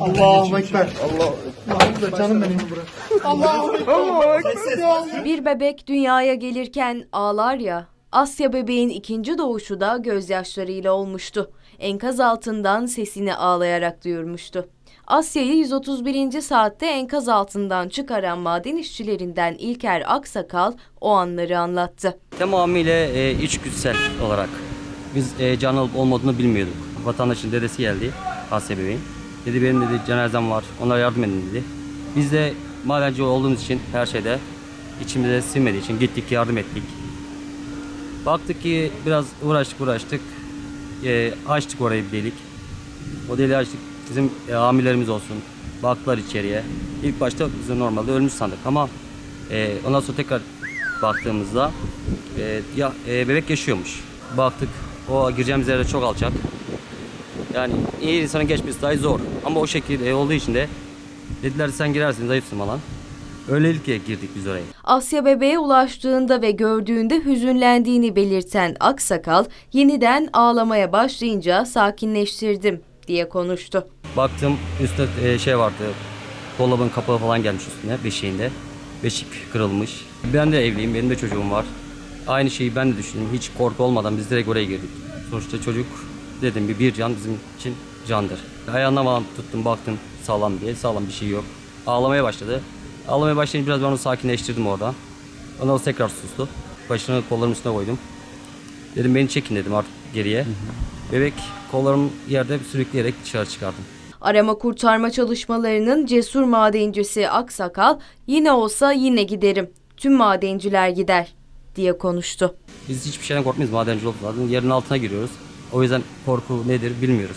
Allahu Ekber. Allah. Canım benim. Bir bebek dünyaya gelirken ağlar ya. Asya bebeğin ikinci doğuşu da gözyaşlarıyla olmuştu. Enkaz altından sesini ağlayarak duyurmuştu. Asya'yı 131. saatte enkaz altından çıkaran maden işçilerinden İlker Aksakal o anları anlattı. Tamamıyla e, içgüdüsel olarak. Biz e, can alıp olmadığını bilmiyorduk. Vatandaşın dedesi geldi, Asya bebeğin. Dedi benim dedi cenazem var, onlara yardım edin dedi. Biz de madenci olduğumuz için her şeyde içimize sinmediği için gittik yardım ettik. Baktık ki biraz uğraştık uğraştık. E, açtık orayı bir delik. O deliği açtık. Bizim e, amirlerimiz olsun. Baktılar içeriye. İlk başta biz normalde ölmüş sandık ama e, ondan sonra tekrar baktığımızda e, ya, e, bebek yaşıyormuş. Baktık o gireceğimiz yerde çok alçak. Yani iyi insanın geçmesi dahi zor. Ama o şekilde olduğu için de dediler sen girersin zayıfsın falan. Öylelikle girdik biz oraya. Asya bebeğe ulaştığında ve gördüğünde hüzünlendiğini belirten Aksakal yeniden ağlamaya başlayınca sakinleştirdim diye konuştu. Baktım üstte e, şey vardı. Dolabın kapağı falan gelmiş üstüne beşiğinde. Beşik kırılmış. Ben de evliyim, benim de çocuğum var. Aynı şeyi ben de düşündüm. Hiç korku olmadan biz direkt oraya girdik. Sonuçta çocuk dedim bir, bir can bizim için candır. Ayağından falan tuttum baktım sağlam diye. Sağlam bir şey yok. Ağlamaya başladı. Ağlamaya başlayınca biraz ben onu sakinleştirdim orada. Ondan sonra tekrar sustu. Başını kollarımın üstüne koydum. Dedim beni çekin dedim artık geriye. Bebek kollarım yerde sürükleyerek dışarı çıkardım. Arama kurtarma çalışmalarının cesur madencisi Aksakal yine olsa yine giderim. Tüm madenciler gider diye konuştu. Biz hiçbir şeyden korkmayız madenci zaten. Yerin altına giriyoruz. O yüzden korku nedir bilmiyoruz.